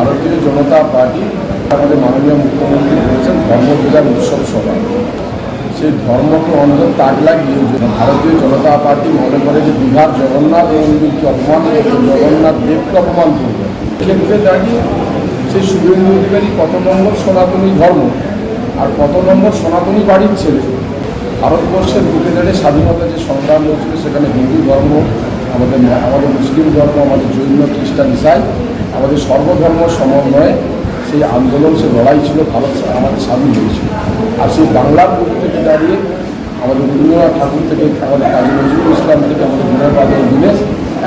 ভারতীয় জনতা পার্টি, আমাদের মাননীয় মুখ্যমন্ত্রী বলেছেন ধর্মপূজার উৎসব সভা। সেই ধর্মকে অন্তর তাক লাগিয়ে ভারতীয় জনতা পার্টি মনে করে যে বিহার জগন্নাথ মন্দিরকে অপমান করবে জগন্নাথ দেবকে অপমান করবে। ক্ষেত্রে দাঁড়িয়ে সেই শুভেন্দু অধিকারী কত নম্বর সনাতনী ধর্ম আর কত নম্বর সনাতনী বাড়ির ছেলে? ভারতবর্ষের বুকে দাঁড়িয়ে স্বাধীনতা যে সংগ্রাম হয়েছিল, সেখানে হিন্দু ধর্ম, আমাদের আমাদের মুসলিম ধর্ম, আমাদের জৈন, খ্রিস্টান, ইসাই আমাদের সর্বধর্ম সমন্বয়ে সেই আন্দোলন সে লড়াই ছিল, ভারত আমাদের স্বাধীন হয়েছিল। আর সেই বাংলার বুক থেকে দাঁড়িয়ে আমাদের রবীন্দ্রনাথ ঠাকুর থেকে আমাদের কাজী নজরুল ইসলাম থেকে আমাদের বিনয়বাদল দীনেশ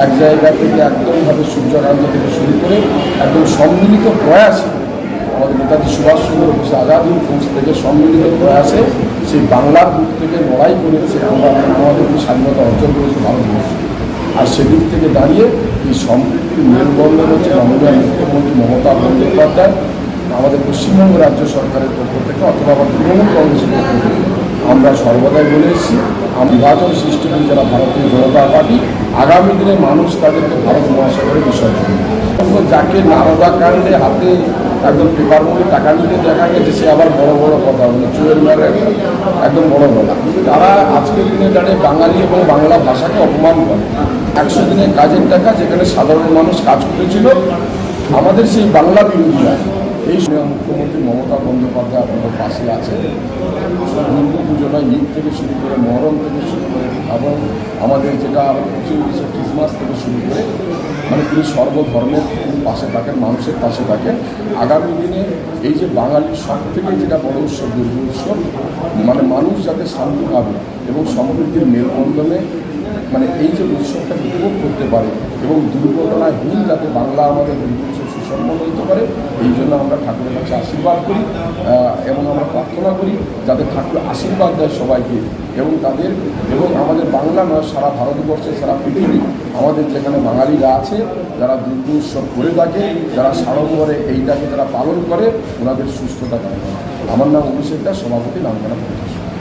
এক জায়গা থেকে একদমভাবে সূর্যকান্ত থেকে শুরু করে একদম সম্মিলিত প্রয়াসে আমাদের নেতাজি সুভাষচন্দ্র বোস আজাদিন ফৌজ থেকে সম্মিলিত প্রয়াসে সেই বাংলার বুক থেকে লড়াই করেছে আমরা আমাদের স্বাধীনতা অর্জন করেছে ভারতবর্ষ। আর সেদিক থেকে দাঁড়িয়ে এই সম্প্রীতির মেলবন্ধন হচ্ছে মাননীয় মুখ্যমন্ত্রী মমতা বন্দ্যোপাধ্যায়, আমাদের পশ্চিমবঙ্গ রাজ্য সরকারের পক্ষ থেকে অথবা আমার তৃণমূল কংগ্রেসের পক্ষ থেকে আমরা সর্বদাই বলে এসেছি, আমি নির্বাচন সৃষ্টি যারা ভারতীয় জনতা পার্টি, আগামী দিনে মানুষ তাদেরকে ভারত মহাসাগরের বিষয়। যাকে নারদা কাণ্ডে হাতে একদম পেপার মধ্যে টাকা নিতে দেখা গেছে, সে আবার বড় বড় কথা চুয়ের মেরে একদম বড় বলা তারা আজকের দিনে দাঁড়িয়ে বাঙালি এবং বাংলা ভাষাকে অপমান করে। একশো দিনের কাজের টাকা যেখানে সাধারণ মানুষ কাজ করেছিল, আমাদের সেই বাংলা বিরোধীরা। এই সময় মুখ্যমন্ত্রী মমতা বন্দ্যোপাধ্যায় আপনাদের পাশে আছে হিন্দু পুজো নয় ঈদ থেকে শুরু করে মহরম থেকে শুরু করে এবং আমাদের যেটা পঁচিশ ক্রিসমাস থেকে শুরু করে মানে তিনি সর্বধর্মের তিনি পাশে থাকেন, মানুষের পাশে থাকেন। আগামী দিনে এই যে বাঙালির সব থেকে যেটা বড় উৎসব, দুর্গা উৎসব মানে মানুষ যাতে শান্তি পাবে এবং সমৃদ্ধির মেলবন্ধনে মানে এই যে উৎসবটা উপভোগ করতে পারে এবং দুর্ঘটনাহীন যাতে বাংলা আমাদের দুর্গা উৎসব সুসম্পন্ন হতে পারে, এই জন্য আমরা ঠাকুরের কাছে আশীর্বাদ করি। এবং আমরা প্রার্থনা করি যাদের ঠাকুর আশীর্বাদ দেয় সবাইকে এবং তাদের এবং আমাদের বাংলা নয়, সারা ভারতবর্ষে, সারা পৃথিবী আমাদের যেখানে বাঙালিরা আছে, যারা দুর্গ উৎসব করে থাকে, যারা সাড়ম্বরে এইটাকে যারা পালন করে, ওনাদের সুস্থতা কামনা আমার নাম অভিষেক দাস, সভাপতি নামখানা প্রতিষ্ঠা।